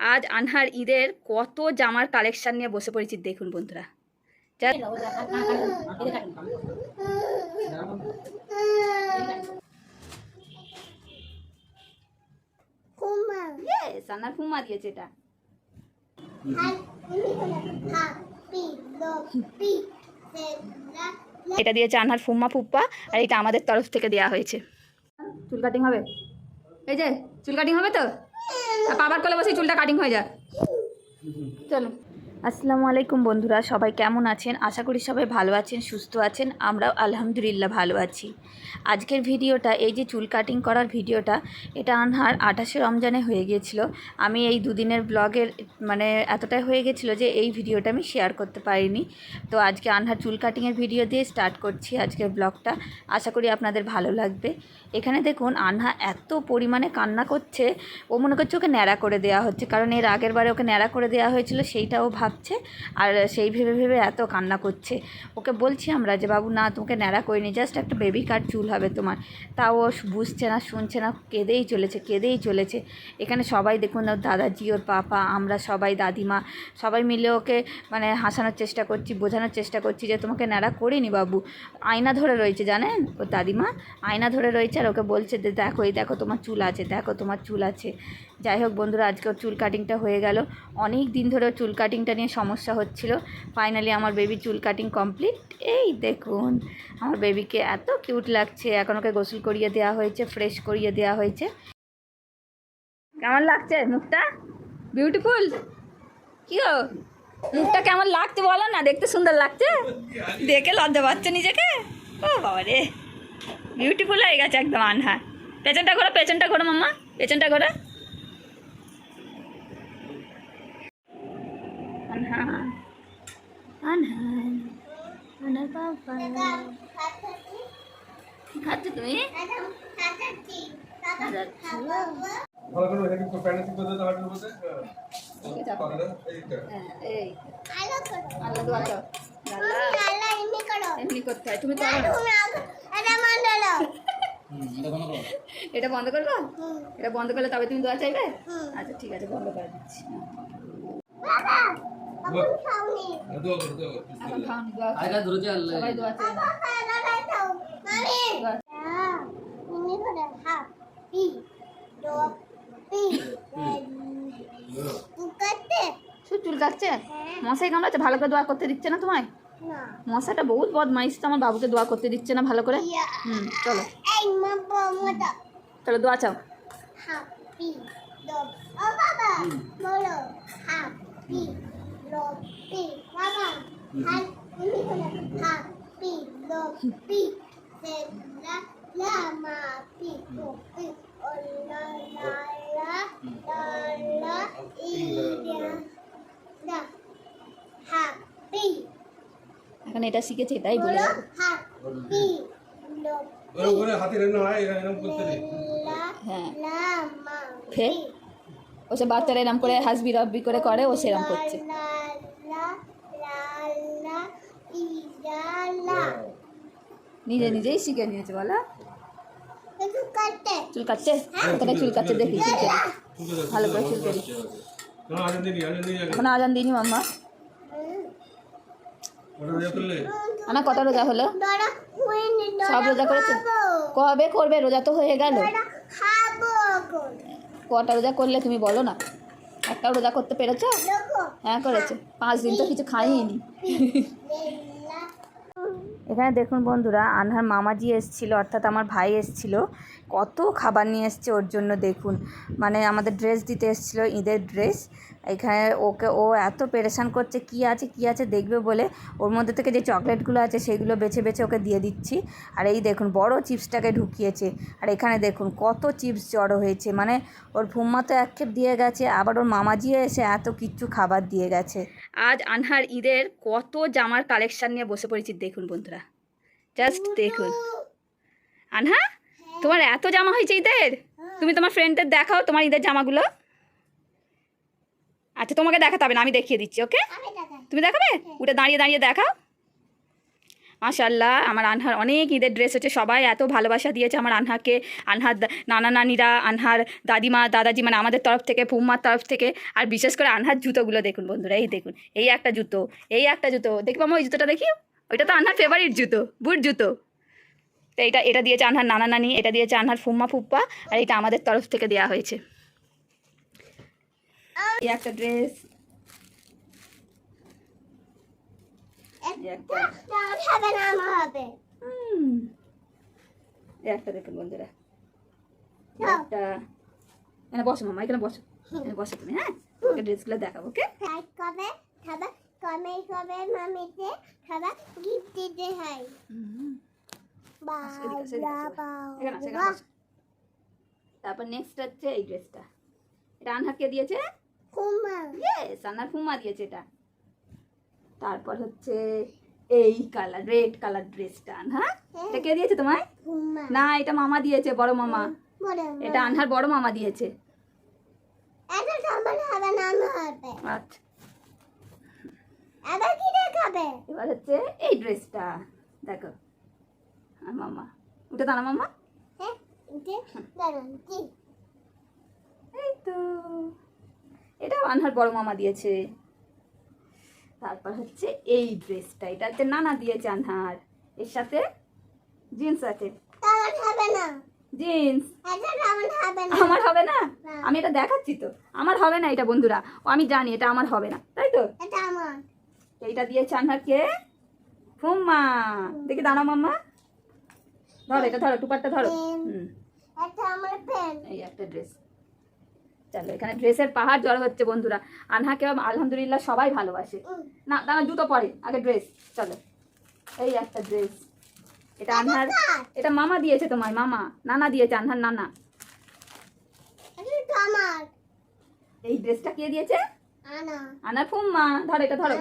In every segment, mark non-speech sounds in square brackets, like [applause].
আজ আনহার ঈদের কত জামার কালেকশন নিয়ে বসে পড়েছি দেখুন বন্ধুরা। দিয়েছে এটা। দিয়েছে আনহার ফুম্মা ফুপ্পা আর এটা আমাদের তরফ থেকে দেওয়া হয়েছে। চুল কাটিং হবে? এই যে, চুল কাটিং হবে তো? বাবার কলে বসে চুলটা কাটিং হয়ে যায়। চলো। আসসালামু আলাইকুম বন্ধুরা, সবাই কেমন আছেন? আশা করি সবাই ভালো আছেন, সুস্থ আছেন, আমরাও আলহামদুলিল্লাহ ভালো আছি। আজকের ভিডিওটা, এই যে চুল কাটিং করার ভিডিওটা, এটা আনহার আঠাশে রমজানে হয়ে গিয়েছিল। আমি এই দুদিনের ব্লগের মানে এতটাই হয়ে গেছিল যে এই ভিডিওটা আমি শেয়ার করতে পারিনি। তো আজকে আনহার চুল কাটিংয়ের ভিডিও দিয়ে স্টার্ট করছি আজকের ব্লগটা আশা করি আপনাদের ভালো লাগবে। এখানে দেখুন, আনহা এত পরিমাণে কান্না করছে, ও মনে করছে ওকে ন্যাড়া করে দেওয়া হচ্ছে, কারণ এর আগের বারে ওকে ন্যাড়া করে দেওয়া হয়েছিল, সেইটাও ভাবছে আর সেই ভেবে ভেবে এত কান্না করছে। ওকে বলছি আমরা যে, বাবু, না, তোমাকে ন্যাড়া করিনি জাস্ট একটা বেবি কাট চুল হবে তোমার। তাও ও বুঝছে না, শুনছে না, কেঁদেই চলেছে কেঁদেই চলেছে। এখানে সবাই দেখুন, ওর দাদাজি, ওর পাপা, আমরা সবাই দাদিমা, সবাই মিলে ওকে মানে হাসানোর চেষ্টা করছি, বোঝানোর চেষ্টা করছি যে, তোমাকে ন্যাড়া করিনি, বাবু। আয়না ধরে রয়েছে, জানেন? ওর দাদিমা আয়না ধরে রয়েছে আর ওকে বলছে যে, দেখো, এই দেখো, তোমার চুল আছে, দেখো, তোমার চুল আছে। যাই হোক বন্ধুরা আজকে ওর চুল কাটিংটা হয়ে গেল। অনেক দিন ধরে চুল কাটিংটা নিয়ে সমস্যা হচ্ছিল। ফাইনালি আমার বেবি চুল কাটিং কমপ্লিট এই দেখুন, আমার বেবিকে এত কিউট লাগছে। এখন ওকে গোসল করিয়ে দেওয়া হয়েছে ফ্রেশ করিয়ে দেওয়া হয়েছে। কেমন লাগছে মুখটা? বিউটিফুল কি মুখটা কেমন লাগছে বলো না, দেখতে সুন্দর লাগছে? দেখে লজ্জা পাচ্ছে নিজেকে? ও বাবা রে বিউটিফুল হয়ে গেছে একদম আনহা। পেছনটা ঘোরো পেছনটা ঘোরো মাম্মা, পেছনটা ঘোরো আনহা আনহা আনহা বাবা কি খাচ্ছ তুমি ভালো করে একটু হাঁটুর মধ্যে এই আল্লাহ দোয়া করো আল্লাহ এমনি করতে হয় তুমি করো এটা বন্ধ করব? এটা বন্ধ করলে তবে তুমি দোয়া চাইবে? আচ্ছা ঠিক আছে বন্ধ করে দিচ্ছি। চল কাটছে? মশাই কামড়াচ্ছে ভালো করে দোয়া করতে দিচ্ছে না তোমায়? মশাটা বহুত বদমাইশ তো আমার বাবুকে দোয়া করতে দিচ্ছে না ভালো করে। হুম চলো। চলো দোয়া চাও। Happy. এখন এটা শিখেছে এটাই বলে হয়. ফের? ও সে বাচ্চারা এরম করে হাসবি রব্বি করে করে ও সেরম করছে। নিজে নিজেই শিখে নিয়েছে বলো। চুল কাটছে? কোথায় চুল কাটছে দেখি কেটে। ভালো করে চুল আগে এখন আজান দিনি মাম্মা? আনা কত রোজা হলো? সব রোজা করেছে? কবে করবে? রোজা তো হয়ে গেল। কটা রোজা করলে তুমি বলো না। একটা রোজা করতে পেরেছ? হ্যাঁ করেছে। পাঁচ দিন তো কিছু খাইনি। এখানে দেখুন বন্ধুরা, আনহার মামাজি এসেছিল, অর্থাৎ আমার ভাই এসছিল। কত খাবার নিয়ে এসছে ওর জন্য দেখুন। মানে আমাদের ড্রেস দিতে এসেছিল, ঈদের ড্রেস এখানে ওকে, ও এত পেরেশান করছে, কি আছে কি আছে দেখবে বলে। ওর মধ্যে থেকে যে চকলেটগুলো আছে, সেগুলো বেছে বেছে ওকে দিয়ে দিচ্ছি। আর এই দেখুন, বড় চিপসটাকে ঢুকিয়েছে। আর এখানে দেখুন, কত চিপস জড়ো হয়েছে। মানে ওর ফুম্মা তো এক খেপ দিয়ে গেছে, আবার ওর মামাজিও এসে এত কিচ্ছু খাবার দিয়ে গেছে। আজ আনহার ঈদের কত জামার কালেকশান নিয়ে বসে পড়েছি দেখুন বন্ধুরা। জাস্ট দেখুন। আনহা তোমার এত জামা হয়েছে ঈদের? তুমি তোমার ফ্রেন্ডদের দেখাও তোমার ঈদের জামাগুলো। আচ্ছা তোমাকে দেখাতে হবে না আমি দেখিয়ে দিচ্ছি ওকে? তুমি দেখাবে? উঠে দাঁড়িয়ে দাঁড়িয়ে দেখাও। মাশাল্লাহ আমার আনহার অনেক ঈদের ড্রেস হচ্ছে সবাই এত ভালোবাসা দিয়েছে আমার আনহাকে। আনহার নানা নানিরা আনহার দাদিমা দাদাজি মানে আমাদের তরফ থেকে ফুম্মার তরফ থেকে। আর বিশেষ করে আনহার জুতোগুলো দেখুন বন্ধুরা এই দেখুন এই একটা জুতো এই একটা জুতো। দেখব আমার ওই জুতোটা দেখি। ওইটা তো আনহার ফেভারিট জুতো বুট জুতো। তো এটা এটা দিয়েছে আনহার নানা নানি এটা দিয়েছে আনহার ফুম্মা ফুপ্পা আর এটা আমাদের তরফ থেকে দেওয়া হয়েছে। একটা ড্রেস একটা। দেখুন বন্ধুরা। এই একটা। এখানে বসো মামা এখানে বসো। এখানে বসো তুমি হ্যাঁ? ড্রেসগুলো দেখাবো ওকে? কমেন্ট করবে মামিতে খাবার গিফট দিতে হয়। বসো। তারপর নেক্সট হচ্ছে এই ড্রেসটা এটা আনহারকে দিয়েছে? কুমা ইয়েস আনহার ফুমা দিয়েছে এটা। তারপর হচ্ছে এই কালার রেড কালার ড্রেসটা হ্যাঁ। এটা কে দিয়েছে তোমায়? না এটা মামা দিয়েছে বড় মামা। এটা আনহার বড় মামা দিয়েছে। আচ্ছা। এবার কি দেখাবে? এবার হচ্ছে এই ড্রেসটা দেখো। আর মামা উঠে দাঁড়া মামা। হ্যাঁ যে দাঁড়ান কি? এই তো। এটাও আনহার বড় মামা দিয়েছে। তারপর হচ্ছে এই ড্রেসটা এটা হচ্ছে নানা দিয়েছে আনহার। এর সাথে জিন্স আছে। আমার হবে না। জিন্স। আমার হবে না। আমার হবে না? না। আমি এটা দেখাচ্ছি তো। আমার হবে না এটা বন্ধুরা। আমি জানি এটা আমার হবে না। তাই তো? এটা আমার। এইটা দিয়েছে আনহারকে ফুম্মা দেখি দাঁড়া মাম্মা। ধরো এটা ধরো টুপারটা ধরো। হুম। এই একটা ড্রেস চলো এখানে ড্রেসের পাহাড় জড়ো হচ্ছে বন্ধুরা। আনহাকে আলহামদুলিল্লাহ সবাই ভালোবাসে। না দাঁড়া জুতো পরে আগে ড্রেস চলো। এই একটা ড্রেস এটা আনহার এটা মামা দিয়েছে তোমায় মামা। নানা দিয়েছে আনহার নানা। এই ড্রেসটা কে দিয়েছে? আনার ফুম্মা ধরো এটা ধরো।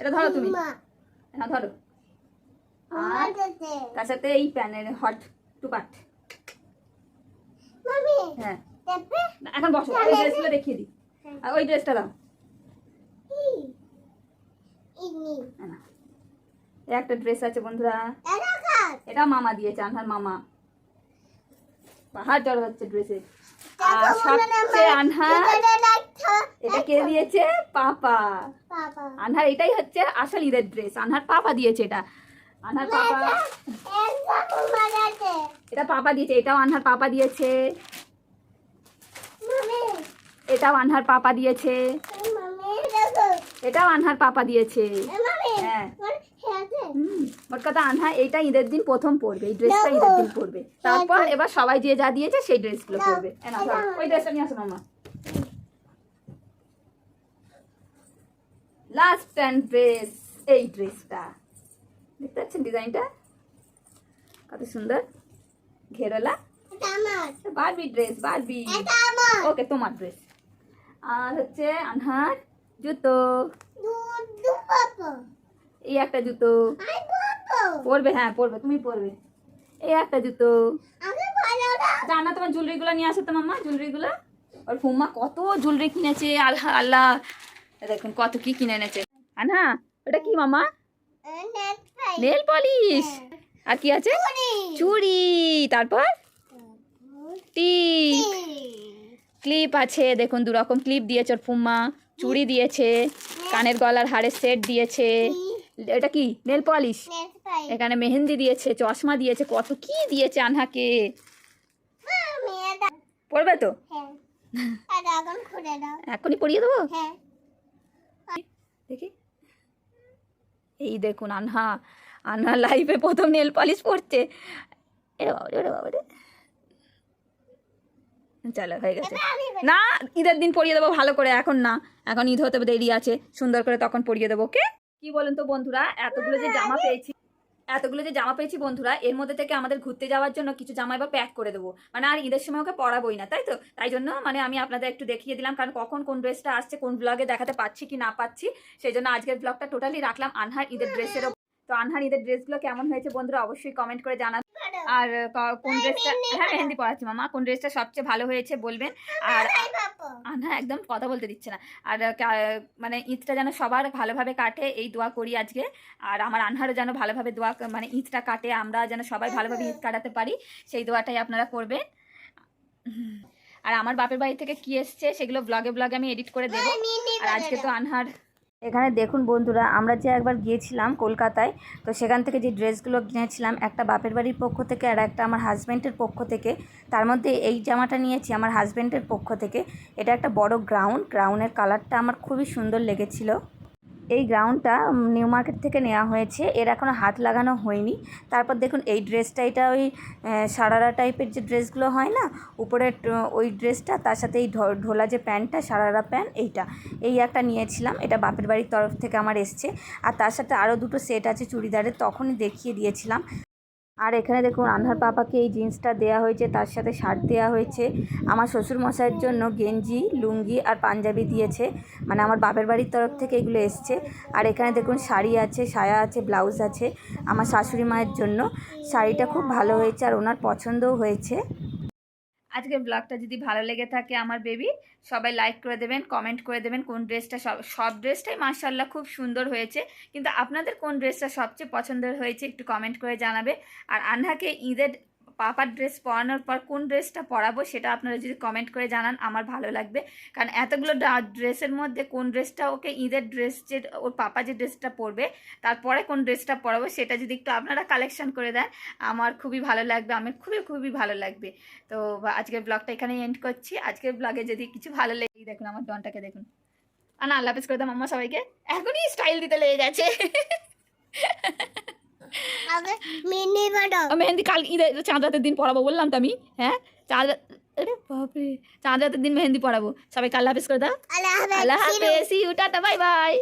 এটা ধরো তুমি। কুমা হ্যাঁ ধরো। আর তার সাথে এই প্যানের হট টুপাট। মামি হ্যাঁ। এখন বসো ওই ড্রেসগুলো দেখিয়ে দিই। আর ওই ড্রেসটা দাও। না, না। এই একটা ড্রেস আছে বন্ধুরা। এটা মামা দিয়েছে আনহার মামা। পাহাড় জড় হচ্ছে ড্রেসে। সবচেয়ে আনহার এটা কে দিয়েছে পাপা। আনহার এটাই হচ্ছে আসল ঈদের ড্রেস আনহার পাপা দিয়েছে এটা। আনহার পাপা এটা পাপা দিয়েছে এটাও আনহার পাপা দিয়েছে। এটাও আনহার পাপা দিয়েছে। এটাও আনহার পাপা দিয়েছে। হ্যাঁ। ওর কথা আনহা এইটা ঈদের দিন প্রথম পরবে এই ড্রেসটা ঈদের দিন পরবে। তারপর এবার সবাই যে যা দিয়েছে সেই ড্রেসগুলো পরবে। ওই ড্রেসটা নিয়ে আসো মামা। লাস্ট অ্যান্ড ড্রেস এই ড্রেসটা দেখতে পাচ্ছেন ডিজাইনটা? কত সুন্দর। ঘেরোলা। বারবি ড্রেস বারবি ওকে তোমার ড্রেস আর হচ্ছে আনহার জুতো। এই একটা জুতো। পরবে। হ্যাঁ পরবে তুমি পরবে। এই একটা জুতো। জানা তোমার জুয়েলারিগুলো নিয়ে আসো তো মাম্মা জুয়েলারিগুলো ওর ফুম্মা কত জুয়েলারি কিনেছে আল্লাহ আল্লাহ। দেখুন কত কি কিনে এনেছে। আনহা ওটা কি মামা নেল পলিশ। আর কি আছে? চুড়ি। তারপর? টিপ ক্লিপ আছে দেখুন দু রকম ক্লিপ দিয়েছে ওর ফুম্মা চুড়ি দিয়েছে কানের গলার হাড়ের সেট দিয়েছে। এটা কি? Nail polish. এখানে মেহেন্দি দিয়েছে চশমা দিয়েছে কত কি দিয়েছে আনহাকে। পড়বে তো? হ্যাঁ। এখনই পড়িয়ে দেবো? হ্যাঁ। দেখি। এই দেখুন আনহা। আনহা লাইফে প্রথম নেল পলিশ পড়ছে। এরে বাবা রে, বাবা রে। চলো হয়ে গেছে। না ঈদের দিন পরিয়ে দেবো ভালো করে এখন না। এখন ঈদ হতে দেরি আছে। সুন্দর করে তখন পরিয়ে দেবো ওকে? কি বলেন তো বন্ধুরা? এতগুলো যে জামা পেয়েছি এতগুলো যে জামা পেয়েছি বন্ধুরা এর মধ্যে থেকে আমাদের ঘুরতে যাওয়ার জন্য কিছু জামা এবার প্যাক করে দেবো। মানে আর ঈদের সময় ওকে পড়াবোই না তাই তো? তাই জন্য মানে আমি আপনাদের একটু দেখিয়ে দিলাম কারণ কখন কোন ড্রেসটা আসছে কোন ব্লগে দেখাতে পাচ্ছি কি না পাচ্ছি সেই জন্য আজকের ব্লগটা টোটালি রাখলাম আনহার ঈদের ড্রেসেরও তো আনহার ঈদের ড্রেসগুলো কেমন হয়েছে বন্ধুরা অবশ্যই কমেন্ট করে পারো আর কোন ড্রেসটা হ্যাঁ মেহেন্দি পড়াচ্ছি মামা। কোন ড্রেসটা সবচেয়ে ভালো হয়েছে বলবেন? আর আনহা একদম কথা বলতে দিচ্ছে না। আর মানে ঈদটা যেন সবার ভালোভাবে কাটে এই দোয়া করি আজকে। আর আমার আনহারও যেন ভালোভাবে দোয়া মানে ঈদটা কাটে আমরা যেন সবাই ভালোভাবে ঈদ কাটাতে পারি সেই দোয়াটাই আপনারা করবেন। আর আমার বাপের বাড়ি থেকে কি এসছে সেগুলো ব্লগে ব্লগে আমি এডিট করে দেবো। আর আজকে তো আনহার এখানে দেখুন বন্ধুরা, আমরা যে একবার গিয়েছিলাম কলকাতায়, তো সেখান থেকে যে ড্রেসগুলো কিনেছিলাম, একটা বাপের বাড়ির পক্ষ থেকে আর একটা আমার হাজব্যান্ডের পক্ষ থেকে, তার মধ্যে এই জামাটা নিয়েছি আমার হাজব্যান্ডের পক্ষ থেকে। এটা একটা বড় গ্রাউন্ড গ্রাউন্ডের কালারটা আমার খুবই সুন্দর লেগেছিল। এই গ্রাউন্ডটা নিউ মার্কেট থেকে নেওয়া হয়েছে। এর এখনও হাত লাগানো হয়নি। তারপর দেখুন, এই ড্রেসটা এটা ওই সারারা টাইপের যে ড্রেসগুলো হয় না, উপরে ওই ড্রেসটা তার সাথে এই ঢোলা যে প্যান্টটা, সারারা প্যান্ট, এইটা। এই একটা নিয়েছিলাম, এটা বাপের বাড়ির তরফ থেকে আমার এসছে। আর তার সাথে আরও দুটো সেট আছে চুড়িদারের, তখনই দেখিয়ে দিয়েছিলাম। আর এখানে দেখুন আন্ধার পাপাকে এই জিন্সটা দেয়া হয়েছে, তার সাথে শার্ট দেওয়া হয়েছে। আমার শ্বশুর মশাইয়ের জন্য গেঞ্জি, লুঙ্গি আর পাঞ্জাবি দিয়েছে। মানে আমার বাপের বাড়ির তরফ থেকে এগুলো এসছে। আর এখানে দেখুন শাড়ি আছে, সায়া আছে, ব্লাউজ আছে আমার শাশুড়ি মায়ের জন্য। শাড়িটা খুব ভালো হয়েছে আর ওনার পছন্দও হয়েছে। আজকের ব্লগটা যদি ভালো লেগে থাকে আমার বেবি সবাই লাইক করে দেবেন কমেন্ট করে দেবেন কোন ড্রেসটা সব সব ড্রেসটাই মার্শাল্লাহ খুব সুন্দর হয়েছে। কিন্তু আপনাদের কোন ড্রেসটা সবচেয়ে পছন্দের হয়েছে একটু কমেন্ট করে জানাবে। আর আনহাকে ঈদের পাপার ড্রেস পরানোর পর কোন ড্রেসটা পরাবো সেটা আপনারা যদি কমেন্ট করে জানান, আমার ভালো লাগবে। কারণ এতগুলো ড্রেসের মধ্যে কোন ড্রেসটা ওকে ঈদের ড্রেস যে, ওর পাপা যে ড্রেসটা পরবে, তারপরে কোন ড্রেসটা পরাবো সেটা যদি একটু আপনারা কালেকশন করে দেন, আমার খুবই ভালো লাগবে, আমার খুবই খুবই ভালো লাগবে। তো আজকের ব্লগটা এখানেই এন্ড করছি। আজকের ব্লগে যদি কিছু ভালো লেগে দেখুন আমার ডনটাকে দেখুন। আর না, আল্লাহ হাফেজ করে দাম আম্মা সবাইকে। এখনই স্টাইল দিতে লেগে গেছে। [laughs] মেহেন্দি কাল ঈদের চাঁদ রাতের দিন পড়াবো বললাম তো আমি হ্যাঁ? চাঁদ আরে বাপরে চাঁদ রাতের দিন মেহেন্দি পড়াবো। সবাই কাল হাফেজ করে দাও। আল্লাহ হাফেজ। আল্লাহ হাফেজ ইউ টাটা বাই বাই।